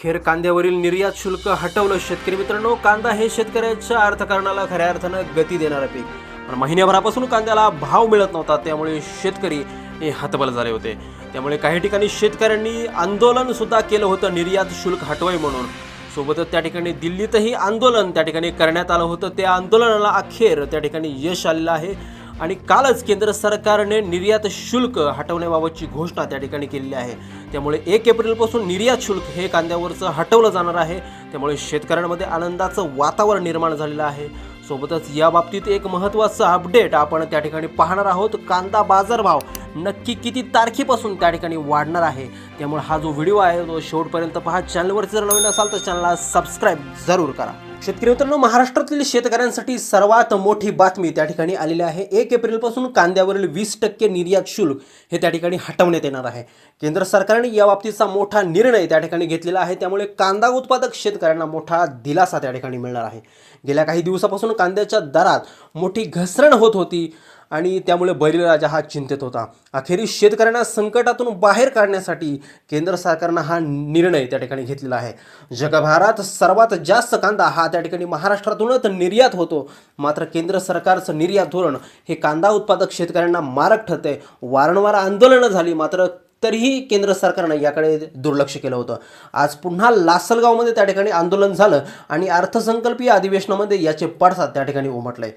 अखेर कांद्यावरील निर्यात शुल्क हटवलं शेतकरी मित्रांनो. कांदा हे शेतकऱ्याच्या अर्थकारणाला खऱ्या अर्थानं गती देणारं पीक. पण महिन्याभरापासून कांद्याला भाव मिळत नव्हता त्यामुळे शेतकरी हे हतबल झाले होते. त्यामुळे काही ठिकाणी शेतकऱ्यांनी आंदोलनसुद्धा केलं होतं निर्यात शुल्क हटवाय म्हणून. सोबतच त्या ठिकाणी दिल्लीतही आंदोलन त्या ठिकाणी करण्यात आलं होतं. त्या आंदोलनाला अखेर त्या ठिकाणी यश आलेलं आहे. आणि कालच केंद्र सरकारने निर्यात शुल्क हटवण्याबाबतची घोषणा त्या ठिकाणी केलेली आहे. त्यामुळे एक एप्रिलपासून निर्यात शुल्क हे कांद्यावरचं हटवलं जाणार आहे. त्यामुळे शेतकऱ्यांमध्ये आनंदाचं वातावरण निर्माण झालेलं आहे. सोबतच या बाबतीत एक महत्त्वाचं अपडेट आपण त्या ठिकाणी पाहणार आहोत. कांदा बाजारभाव नक्की किती तारखेपासून त्या ठिकाणी वाढणार आहे? त्यामुळे हा जो व्हिडिओ आहे तो शेवटपर्यंत पहा. चॅनलवरती जर नवीन असाल तर चॅनलला सबस्क्राईब जरूर करा. शेतकरी मित्रांनो महाराष्ट्रातील शेतकऱ्यांसाठी सर्वात मोठी बातमी त्या ठिकाणी आलेली आहे. एक एप्रिलपासून कांद्यावरील वीस टक्के निर्यात शुल्क हे त्या ठिकाणी हटवण्यात येणार आहे. केंद्र सरकारने या बाबतीचा मोठा निर्णय त्या ठिकाणी घेतलेला आहे. त्यामुळे कांदा उत्पादक शेतकऱ्यांना मोठा दिलासा त्या ठिकाणी मिळणार आहे. गेल्या काही दिवसापासून कांद्याच्या दरात मोठी घसरण होत होती आणि त्यामुळे बळीराजा हा चिंतेत होता. अखेरीस शेतकऱ्यांना संकटातून बाहेर काढण्यासाठी केंद्र सरकारनं हा निर्णय त्या ठिकाणी घेतलेला आहे. जगभरात सर्वात जास्त कांदा हा त्या ठिकाणी महाराष्ट्रातूनच निर्यात होतो. मात्र केंद्र सरकारचं निर्यात धोरण हे कांदा उत्पादक शेतकऱ्यांना मारक ठरते वारंवार आंदोलनं झाली मात्र तरीही केंद्र सरकारनं याकडे दुर्लक्ष केलं होतं. आज पुन्हा लासलगावमध्ये त्या ठिकाणी आंदोलन झालं आणि अर्थसंकल्पीय अधिवेशनामध्ये याचे पडसाद त्या ठिकाणी उमटले.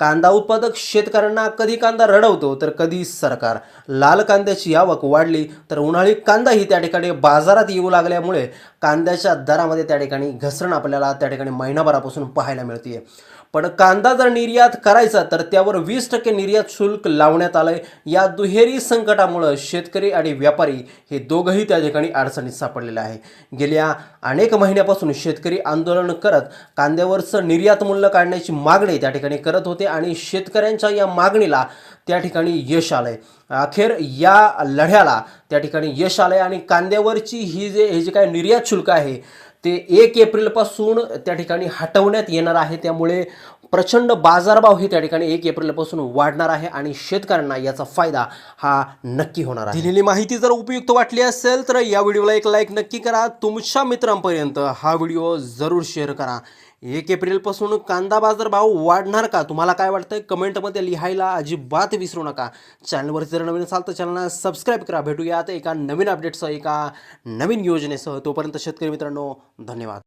कांदा उत्पादक शेतकऱ्यांना कधी कांदा रडवतो तर कधी सरकार. लाल कांद्याची आवक वाढली तर उन्हाळी कांदाही त्या ठिकाणी बाजारात येऊ लागल्यामुळे कांद्याच्या दरामध्ये त्या ठिकाणी घसरण आपल्याला त्या ठिकाणी महिनाभरापासून पाहायला मिळते पण कांदा जर निर्यात करायचा तर त्यावर वीस टक्के निर्यात शुल्क लावण्यात आलंय. या दुहेरी संकटामुळं शेतकरी आणि व्यापारी हे दोघंही त्या ठिकाणी अडचणीत सापडलेले आहे गेल्या अनेक महिन्यापासून शेतकरी आंदोलन करत कांद्यावरचं निर्यात मूल्य काढण्याची मागणी त्या ठिकाणी करत होते आणि शेतकऱ्यांच्या या मागणीला त्या ठिकाणी यश आलंय. अखेर या लढ्याला त्या ठिकाणी यश आलंय आणि कांद्यावरची ही जे हे जे काय निर्यात शुल्क आहे ते एक एप्रिलपासून त्या ठिकाणी हटवण्यात येणार आहे. त्यामुळे प्रचंड बाजारभाव हे त्या ठिकाणी एक एप्रिलपासून वाढणार आहे आणि शेतकऱ्यांना याचा फायदा हा नक्की होणार आहे. दिलेली माहिती जर उपयुक्त वाटली असेल तर या व्हिडिओला एक लाईक नक्की करा. तुमच्या मित्रांपर्यंत हा व्हिडिओ जरूर शेअर करा. एक एप्रिलपासून कांदा बाजार भाव वाढणार का? तुम्हाला काय वाटतंय? कमेंटमध्ये लिहायला अजिबात विसरू नका. चॅनलवर जर नवीन असाल तर चॅनलला सबस्क्राईब करा. भेटूयात एका नवीन अपडेटसह एका नवीन योजनेसह. तोपर्यंत शेतकरी मित्रांनो धन्यवाद.